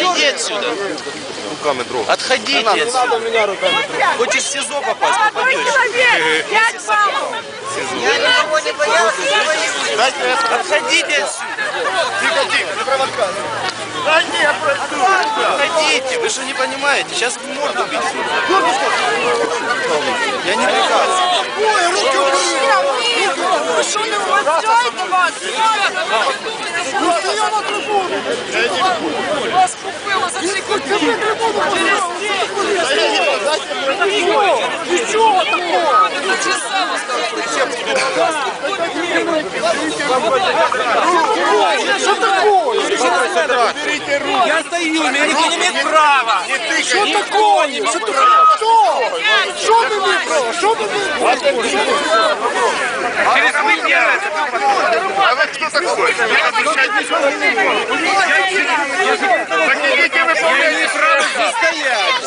Иди отсюда. Руками трогай. Отходите отсюда. Хочешь в СИЗО попасть, попадешь. Отходите отсюда. Тихо, тихо, не провокай. Да нет, Отходите. Вы что не понимаете? Сейчас морду бить. Я не приказ. Ви що не вважаєте вас? Вас купили за секунду. Через Нічого Я стою, меня никто не имеет права. Що такое? Що такое? Що? Що ви вибрали? Що ви вибрали? А вы кто такой? Я отвечать не Так идите выполняйте право здесь стоять.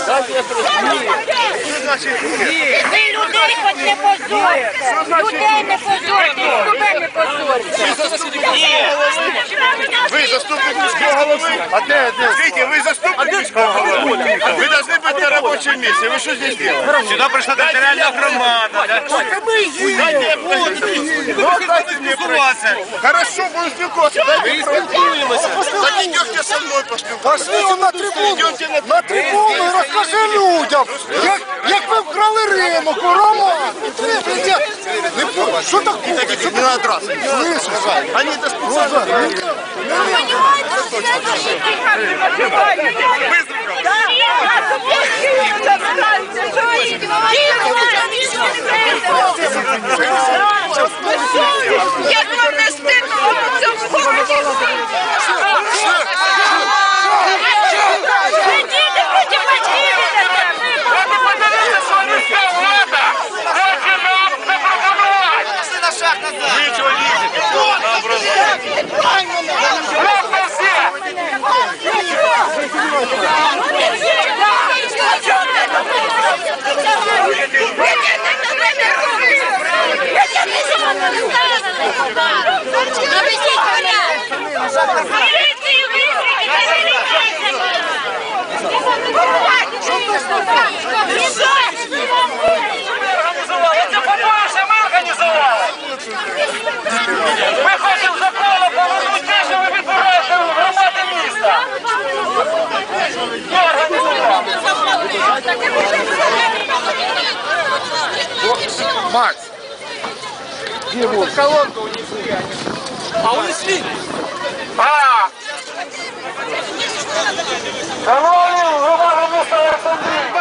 Что значит нет? Ви людей хоч не позорите. Людей не позорите, себе не позорите. Вы заступник міського голови? А де, де? Видите, вы заступник голови. Вы должны быть на рабочем месте. Вы что здесь делаете? Сюда пришла территориальная громада. да? Дайте мне Ну, дайте мне пройти. Хорошо, будем спілкуватися. Дайте пройти. Так идете со мной поспілкуватися. Пошли на трибуну, Идете на на трибуну і розкажи людям, як, як ви вкрали ринок, Рома. Не понял, що таке? Що Не надо драться. Слышишь? Они это специально. Як вам не стидно ми організували. Ми хочемо закону повернути те, що ви відбираєте в громади міста. Ми організували. Макс, А! Шановні громади міста Олександрівка!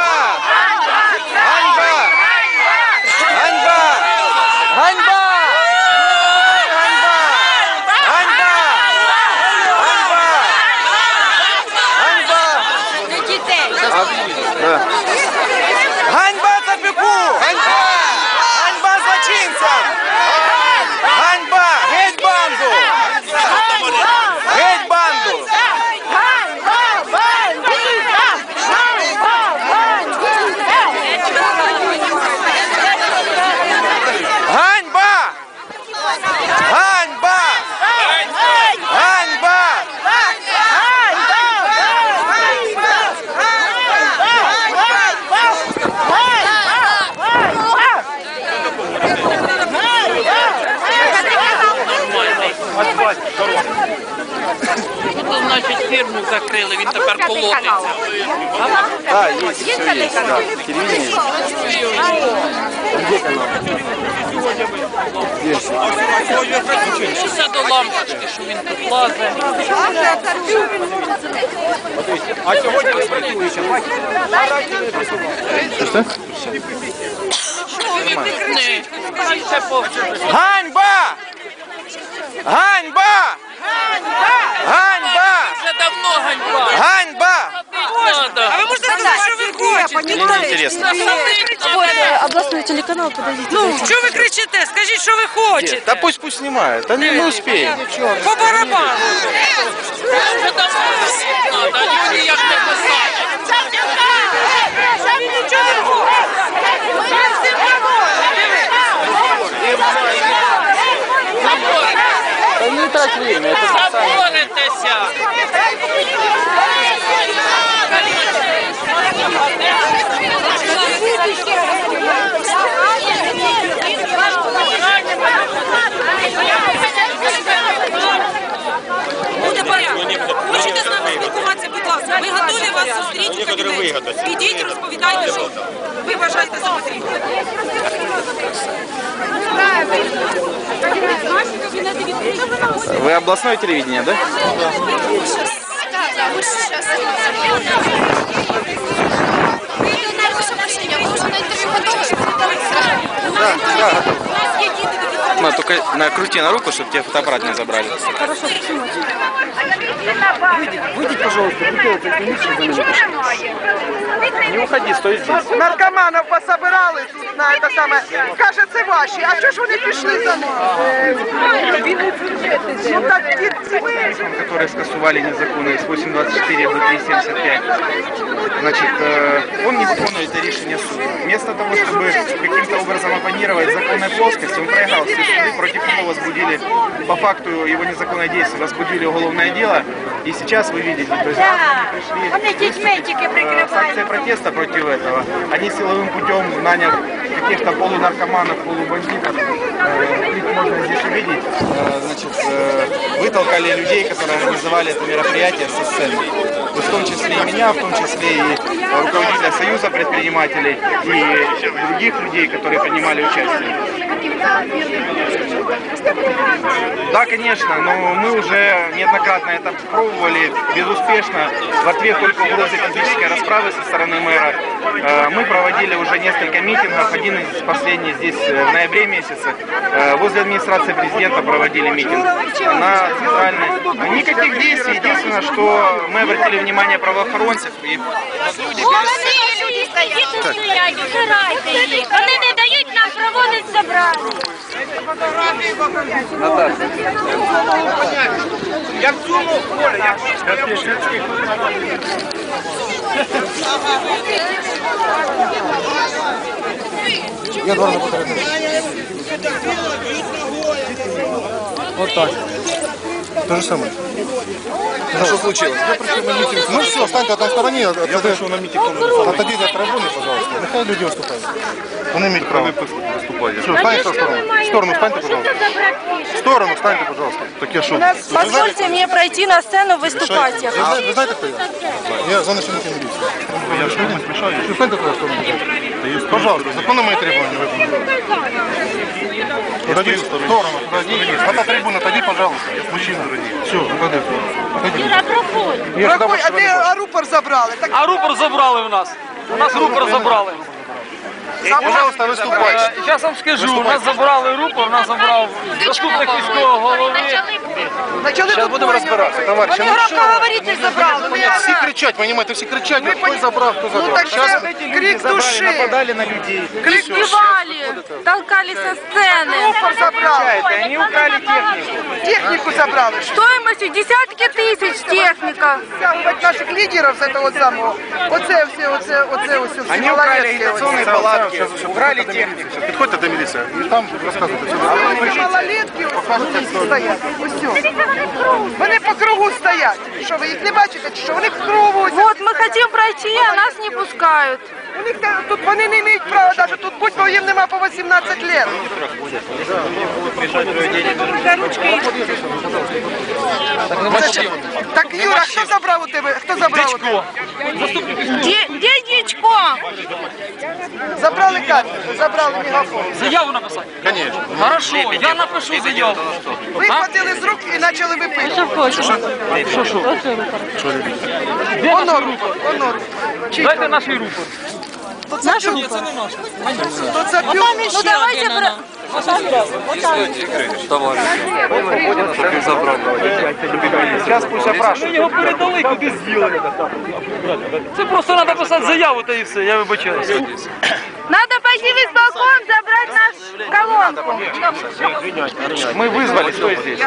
фірму закрили, він тепер полотиться. А, ну, є, все є, да. Телевидение. Где канал? Есть. Все до лампочки, що він тут лазить. А сьогодні ви працюєте, бачите? А раніше не працювали. Ганьба! Ганьба! Ганьба! Ганьба! ганьба. Ганьба! Надо. А ви можете сказати, що ви хочете? Мне не интересно. Насадить Вот тебе. э, областной телеканал, подождите. Ну, що ви кричите? Скажіть, що ви хочете. Да пусть пусть снимают, да не мы успеем. По барабану. Вже давно висить надо, а люди як не посадять. Самі нічого не хочете. Ми всім Да Ми готові вас зустріти в кабінеті. Ідіть, розповідайте, що ви вважаєте за потрібне. Вы областное телевидение, да? Да, да, готов. Ну, только накрути на руку, чтобы тебе фотоаппарат не забрали. Не уходи, стой здесь. Наркоманов пособирали тут на це саме. Каже, це ваші. А чого ж вони пішли за ним? Ну так ці ви. которые скасували незаконно с 8.24 до 3.75. Значит, э, он не выполняет это решение суда. Вместо того, чтобы каким-то образом оппонировать законной плоскости, он проиграл все суды, против него возбудили, по факту его незаконное действие, возбудили уголовное дело. И сейчас вы видите, то есть пришли дітьми тільки э, с прикривають. акцией протеста против этого. Они силовым путем наняли каких-то полунаркоманов, полубандитов. Э, Их можно здесь увидеть. Э, Значит, э, вытолкали людей, которые организовали это мероприятие со сцены. В том числе и меня, в том числе и э, руководителя Союза предпринимателей и других людей, которые принимали участие. Да, конечно, но мы уже неоднократно это пробовали безуспешно. В ответ только угрозы физической расправы со стороны мэра. Мы проводили уже несколько митингов. Один из последних здесь э, в ноябре месяце. Э, Возле администрации президента проводили митинг на центральной. Никаких действий. Единственное, что мы обратили внимание правоохранцев и Люди стоять, убирайте їх. Вони не дають нам проводити забрати. Я два рази попередив. Вот так. То же самое. Что случилось? Я пришел на митинг. Ну все, встаньте на стороне. Я пришел на митинг. Отойдите от трибуны, пожалуйста. Нехай люди выступают. Вони мають право виступати. Все, встаньте в сторону. В сторону встаньте, пожалуйста. В сторону встаньте, пожалуйста. Так я что? Позвольте мне пройти на сцену выступать. Ви знаєте, ви знаєте, хто я? Я за начальника міліції. Я что, не смешаю? Все, встаньте туда в сторону. Пожалуйста, законно мои требования выполните. Отойди в сторону, подойди. Фото трибуна, отойди, пожалуйста. Мужчина. Все, отойди. Отойди. Проходь. А рупор забрали? Так А рупор забрали в нас. У нас рупор забрали. Пожалуйста, выступайте. Зараз вам скажу, у нас забрали рупор, нас забрав заступник міського голови. почали Сейчас будем разбираться, товарищи. Вони Ну громко что? говорити забрали. Ну, я Все кричать, понимаете, все кричать, Мы кто пони- забрал, кто Ну забрал. так Сейчас це крик душі. нападали на людей. Крик душі. Избивали, толкали со сцены. Рупор забрали. Они украли технику. Техніку забрали. Стоимостью десятки тысяч техника. Стягувати наших лідерів з цього самого. Оце все, оце, оце, оце. всі Они украли малолетки агитационные оці. палатки, украли технику. Подходите до милиции. И там рассказывайте. Ці малолетки ось стоять. Ось. все. Вони по кругу стоять. Що ви їх не бачите? Чи що вони в кругу? ось Вот мы хотим пройти, а нас не пускают. У них те- тут вони не мають права навіть тут будь, бо їм нема по 18 років. Так, Юра, хто забрав у тебе? Хто забрав у тебе? Где Дичко? Забрали камеру, забрали мегафон. Заяву написати? Конечно. Хорошо, я напишу заяву. Вихватили з рук і почали випити. Що, що? Воно рупор, воно рупор. Чий Дайте наш рупор. Наш рупор? То це п'ю. Ну давайте про... Пусть його передали, куди з'їли. Це просто треба писати заяву та і все, я вибачаюся. Надо пойти в исполком, забрать наш колонку. Мы вызвали, кто здесь?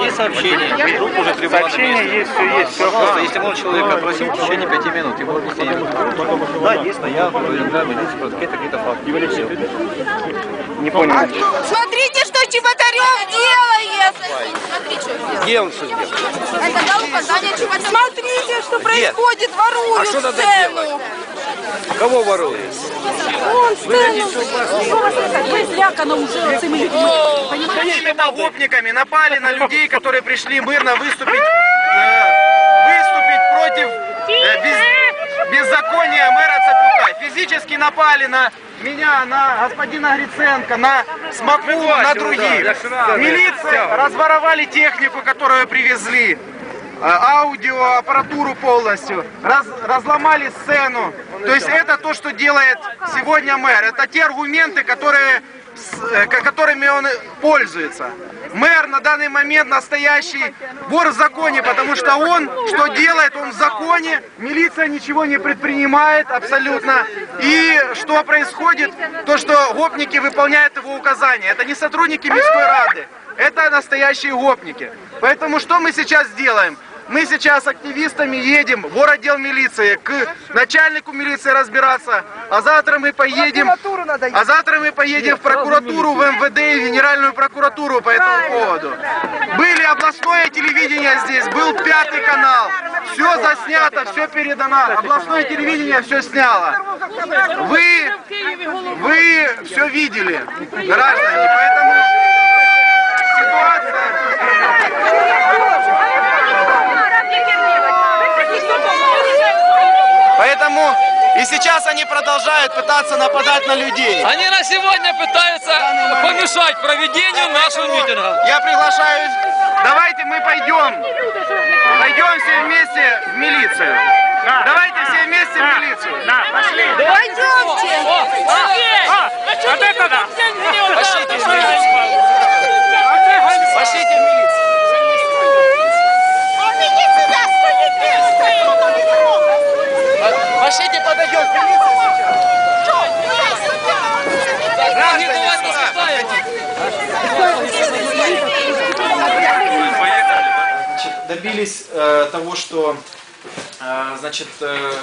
Есть сообщение. Труп уже требовал. Сообщение есть, все есть, все. Пожалуйста, если можно человека просить в течение пяти минут, ему объяснение. Да, есть, но я поведомляю милицию про какие-то какие-то факты. Не понял. Смотрите, что Чеботарев делает? Где он что сделал? Это дал указание Чеботарев. Смотрите, что происходит, воруют Что надо сцену. Кого ворует? Он сцену. Ви злякано вже цими людьми. Какими-то гопниками напали на людей, которые пришли мирно выступить, э, выступить против э, без- беззакония мэра Цапюка. Физически напали на меня, на господина Гриценко, на Смаку, на других. Милиция разворовали технику, которую привезли. Э, Аудио, аппаратуру полностью, раз- разломали сцену. То есть это то, что делает сегодня мэр. Это те аргументы, которые с- э, ко- которыми он пользуется. Мэр на данный момент настоящий вор в законе, потому что он что делает? Он в законе, милиция ничего не предпринимает абсолютно. И что происходит? То, что гопники выполняют его указания. Это не сотрудники мирской рады, это настоящие гопники. Поэтому что мы сейчас делаем? Мы сейчас активистами едем в городдел милиции к начальнику милиции разбираться, а завтра мы поедем, а завтра мы поедем в прокуратуру, в МВД и в Генеральную прокуратуру по этому поводу. Были областное телевидение здесь, был пятый канал, все заснято, все передано, областное телевидение все сняло. Вы, вы все видели, граждане, поэтому ситуация... Поэтому и сейчас они продолжают пытаться нападать на людей. Они на сегодня пытаются помешать проведению нашего митинга. Я приглашаю, давайте мы пойдем, пойдем все вместе в милицию. Давайте все вместе в милицию. Пойдемте. Пошлите в милицию. Пошлите в милицию. Пошлите, подойдем к милиции сейчас. Граждане, Значит, добились э, того, что э, значит, э,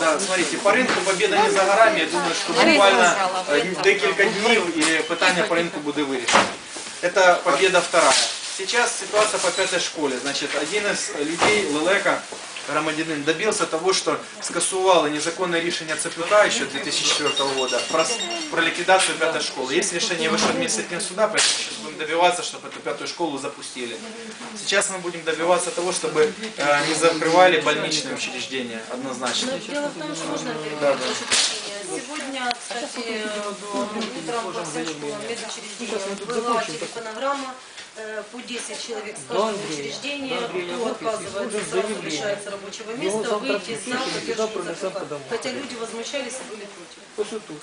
Да, смотрите, по ринку победа не за горами. Я думаю, що буквально е, декілька днів і питання по ринку буде вирішено. Это победа вторая. Сейчас ситуация по пятой школе. Значит, один из людей, Лелека, громадянин, добился того, что скасували незаконное решение ЦПК еще 2004 года про, про ликвидацию пятой школы. Есть решение Высшего административного суда, поэтому сейчас будем добиваться, чтобы эту пятую школу запустили. Сейчас мы будем добиваться того, чтобы э, не закрывали больничные учреждения однозначно. Дело в том, что перебить прошу прощения. Сегодня, кстати, утром по всем школам медучреждениям была телефонограмма э, по 10 человек с каждого учреждения, кто отказывается, сразу лишается рабочего места, выйти на поддержку ЗКХ. Хотя люди возмущались и были против.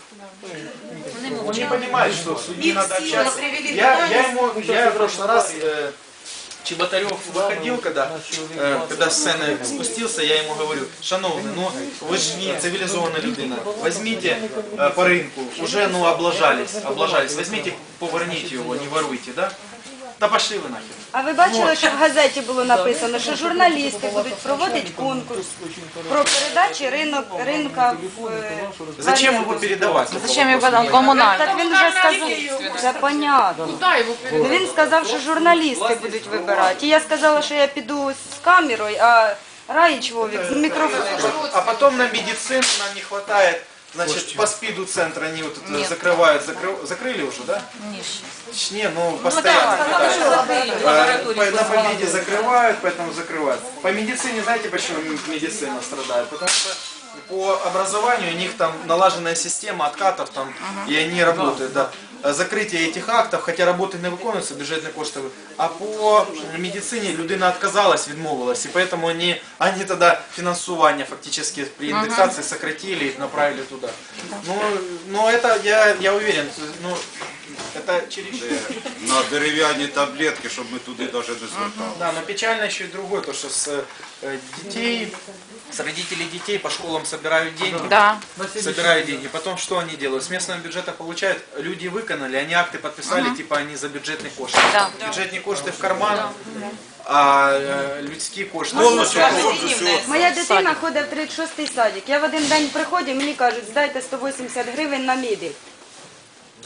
Он не понимает, что с людьми надо общаться. привели Я, я ему, я в прошлый раз, э, Чеботарев выходил, когда, э, когда с сцены спустился, я ему говорю, шановный, ну вы же не цивилизованная людина, возьмите э, по рынку, уже ну облажались, облажались, возьмите, поверните его, не воруйте, да? Да пошли вы нахер. А ви бачили, що в газеті було написано, що журналісти будуть проводити конкурс про передачі ринок ринка в е, Зачем его передавать? Зачем його комунальний? Так він вже сказав, це понятно. Ну, Він сказав, що журналісти будуть вибирати. І я сказала, що я піду з камерою, а Раїч Вовік з мікрофоном. А потом на медицину нам не хватает. Значит, по спиду центра они вот это закрывают, закры- закрыли уже, да? Не, ну постоянно. да. Э, по- На победе закрывают, поэтому закрывают. По медицине, знаете, почему медицина страдает? Потому что по образованию у них там налаженная система откатов там, и они работают, да. Э, Закрытие этих актов, хотя роботи не виконуються, бюджетні кошти. А по медицині людина отказалась, відмовилась, і поэтому они, они тогда финансування фактически при индексации сократили и направили туда. Ну, ну это я, я уверен, ну, это через... на дерев'яні таблетки, щоб ми туди навіть не звертали. Да, но печально еще и другое, то что с э, детей, с родителей детей по школам собирают деньги. Да. Собирают деньги. Потом что они делают? С местного бюджета получают, люди выконали, они акты подписали, типа они за бюджетные кошты. Да. Бюджетные кошти в карман, а э, людські кошти. Моя дитина ходить в 36-й садик. Я в один день приходжу, мені кажуть, здайте 180 гривень на мебель.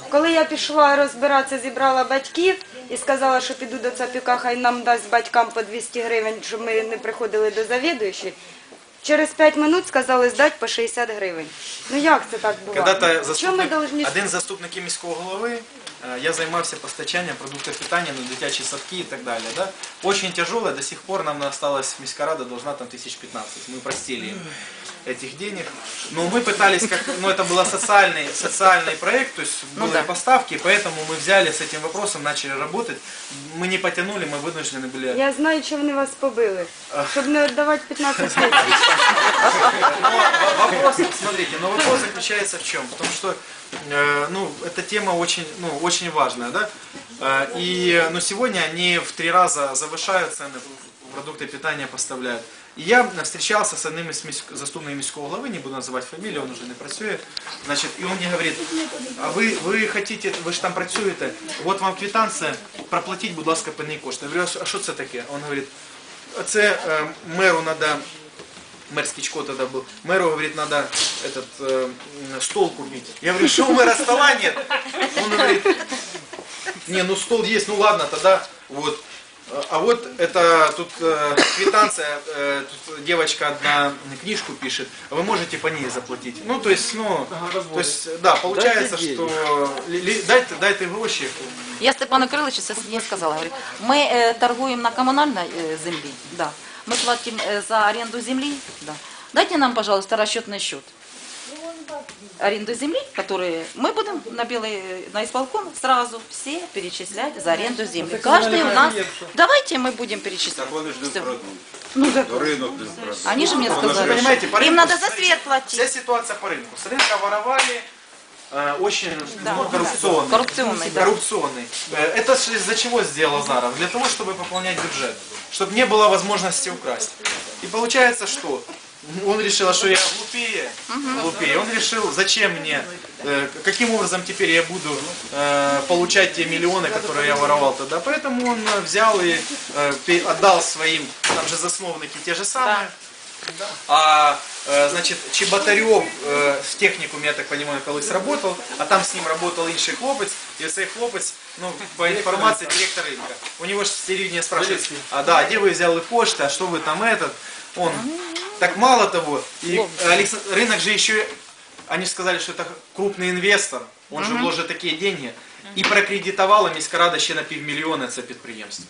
Коли я пішла розбиратися, зібрала батьків і сказала, що піду до Цапюка, хай нам дасть батькам по 200 гривень, щоб ми не приходили до завідуючої. Через 5 минут сказали здати по 60 гривень. Ну як це так буває? Когда-то Чому ми заступник, должны... один з заступників міського голови, е, я займався постачанням продуктів питання на дитячі садки і так далі. Да? Очень тяжело, до сих пор нам осталось, міська рада должна там тысяч 15. Мы простили им Этих денег. Но мы пытались, как, ну это был социальный, социальный проект, то есть Ну были да. поставки, поэтому мы взяли с этим вопросом, начали работать. Мы не потянули, мы вынуждены были Я знаю, що вони вас побили, щоб не віддавати 15 тисяч. Но вопрос, смотрите, но вопрос заключается в чем? В том, что э, ну, эта тема очень, ну, очень важная, да? Э, и ну, сегодня они в три раза завышают цены, продукты питания поставляют. И я встречался с одним из міськ- заступників міського главы, не буду называть фамилию, он уже не працює. Значит, и он мне говорит, а вы, вы хотите, ви ж там працюєте, вот вам квитанція, проплатіть, будь ласка, певні кошти. Я говорю, а що це таке? Он говорит, це е, меру треба мэр Скичко тогда был, мэру, говорит, надо этот э, м, стол купить. Я говорю, что у мэра стола нет? Он говорит, не, ну стол есть, ну ладно, тогда вот. А вот это тут э, квитанция, э, тут девочка одна книжку пишет, вы можете по ней заплатить. Ну, то есть, ну, то есть, да, получается, Дайте что ли- ли- дайте, дайте гроші. Я Степану Кириловичу це не сказала. Говорю, ми е, торгуємо на комунальній е, землі, да. ми платимо е, за оренду землі. Да. Дайте нам, пожалуйста, расчетный счет. Аренду земли, которые мы будем на белый, на исполком сразу все перечислять за аренду земли. Каждый у нас, давайте мы будем перечислять. Так вони ж не Всё. вкрадуть. Ну, так. Не вкрадуть. Они же мне Вони ж сказали, Понимаете, по им рынку надо за смотрите, свет платить. Вся ситуация по рынку. С рынка воровали, э, очень Да. ну, коррупционный. Коррупционный, да. Коррупционный. Э, Это ж из-за чего сделал Азаров? Для того, чтобы пополнять бюджет. Чтобы не было возможности украсть. И получается, что он решил, а что я глупее, глупее. Он решил, зачем мне, э, каким образом теперь я буду э, получать те миллионы, которые я воровал тогда. Поэтому он э, взял и э, пе- отдал своим, там же засновники те же самые. А, э, значит, Чеботарев э, в техникуме, я так понимаю, колись работал, а там с ним работал інший хлопець, і цей хлопець, ну, по інформації, директор ринка. У него же телевидение спрашивает, а да, где вы взяли кошты, а что вы там этот? Он, так мало того, и Алекс- рынок же еще, они же сказали, что это крупный инвестор, он же Мгм. вложит такие деньги, і прокредитувала міськрада ще на півмільйона це підприємство.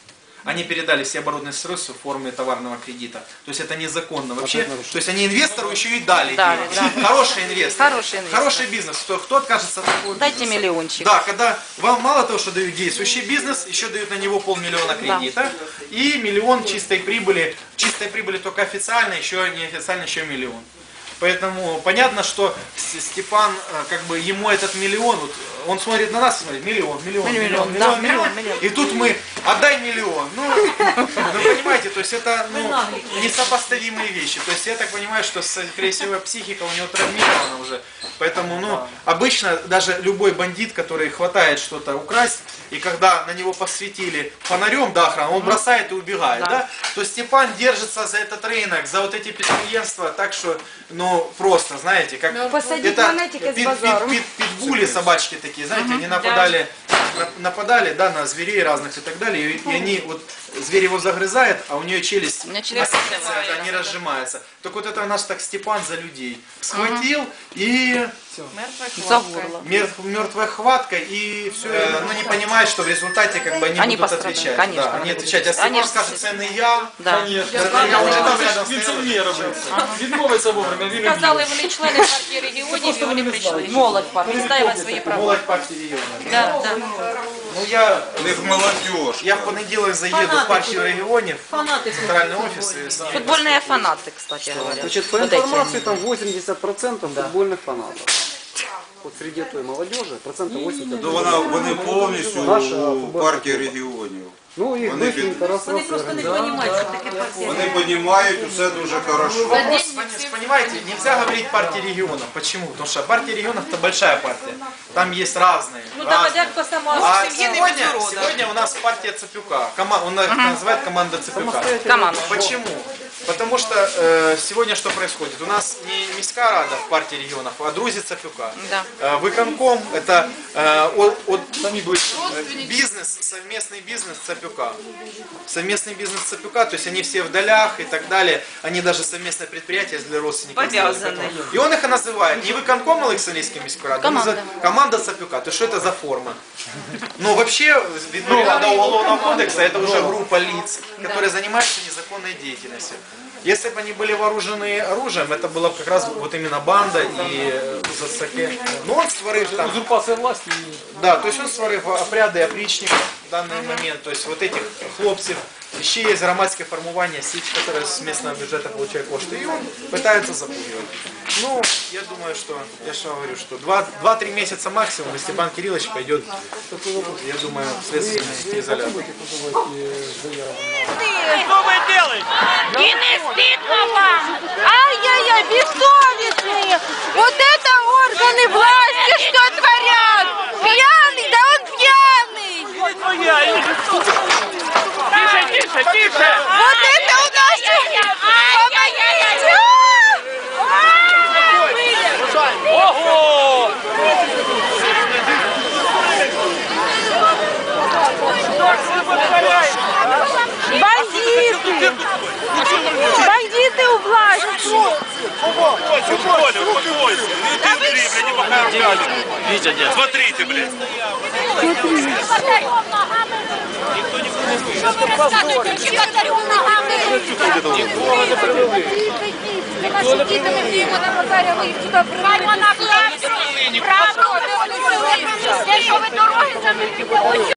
Они передали все оборотные средства в форме товарного кредита. То есть это незаконно вообще. То есть они инвестору еще и дали. Дали, деньги. Хороший инвестор. Хороший инвестор. Хороший бизнес. Кто, кто откажется от такого Дайте бизнеса? миллиончик. Да, когда вам мало того, что дают действующий бизнес, еще дают на него полмиллиона кредита и миллион чистой прибыли. Чистой прибыли только официально, еще неофициально еще миллион. Поэтому понятно, что Степан, э, как бы ему этот миллион, вот, он смотрит на нас смотрит, миллион, миллион, миллион, Миллион, миллион, да, миллион, миллион, миллион. И тут мы, отдай миллион. Ну, вы понимаете, то есть это ну, несопоставимые вещи. То есть я так понимаю, что, скорее всего, психика у него травмирована уже. Поэтому, ну, обычно даже любой бандит, который хватает что-то украсть, и когда на него посветили фонарем, да, охрана, он бросает и убегает, Да. да. То Степан держится за этот рынок, за вот эти предприемства, так что, ну, просто, знаете, как... Ну, посадить это монетики с пит- базаром. пит- пит- питбули, собачки такие, знаете, Мгм. они нападали, на- нападали, да, на зверей разных и так далее, и, и они, вот, зверь его загрызает, а у нее челюсть, У меня челюсть оказывается, да, не разжимается. Так вот это наш так Степан за людей. Схватил и За горло. мертвая хватка и все, ну не понимает, что в результате как бы они, Они будут пострадают, отвечать. конечно, да, они они будут отвечать. А отвечать. Они Степан же- скажет, ценный я. Да. Конечно. Він це вміє робити. Відмовиться вовремя, він не Сказали, вони члени партії регіонів, і вони прийшли. Молодь партії. Відстоювати свої права. Молодь партии региона. Да, да. Ну я, У них молодежь. я в понеділок заеду в партию регионов, Фанати в центральный офис. и с ними Футбольные фанаты, кстати говоря. Значит, по Вот эти информации они. там 80% футбольных фанатов. Вот среди той молодежи процентов 80. Ну, вона, вони повністю Наша у футбольна партії регіонів. Ну, їх Вони быстренько раз, Вони раз, просто не раз. розуміють, що таке партія. Вони розуміють усе дуже хорошо. Вопрос, понимаете, нельзя говорить партии регионов. Почему? Потому что партия регионов это большая партия. Там есть разные. Ну разные. там а дядько сама А в сім'ї не сегодня, без урода. сегодня у нас партия Цепюка. Кома- он их называет команда Цепюка. Команда. Почему? Потому что э, сегодня что происходит? У нас не Миська Рада в партии регионов, а Друзі Цапюка. Да. Э, Выконком это э, от, от, э, бизнес, совместный бизнес Цапюка. Совместный бизнес Цапюка, то есть они все в долях и так далее. Они даже совместное предприятие для родственников. сделали. Повязаны. Поэтому- И он их и называет не выконком Александрийской міської ради, Команда. он называет команда Цапюка. То есть что это за форма? Ну вообще, видно, до уголовного кодекса это уже группа лиц, которые занимаются незаконной деятельностью. Если бы они были вооружены оружием, это была бы как раз вот именно банда и э, засаке. Но он створив там... Узурпация власти. Да, то есть он створив опряди опричників в даний момент, то есть вот этих хлопців. Ще є громадське формування, сеть, которая с местного бюджета получает кошти, и он пытается запугивать. Ну, я думаю, что, я же говорю, что 2-3 месяца максимум, и Степан Кириллович пойдет, я думаю, в следственный изолятор. Что вы делаете? И не стыдно вам? Ай-яй-яй, бессовестные! Вот это органы власти что творят! Пьяный, да он пьяный! Тише, тише, тише! Вот это у нас... Помогите! Ого! Бандиты! Бандиты у власти! Успокойся, успокойся. Не ты бери, блядь, не пока расскажешь. Витя, нет. Смотрите, блядь. Хай вона правду, правду, що ви дороги забили.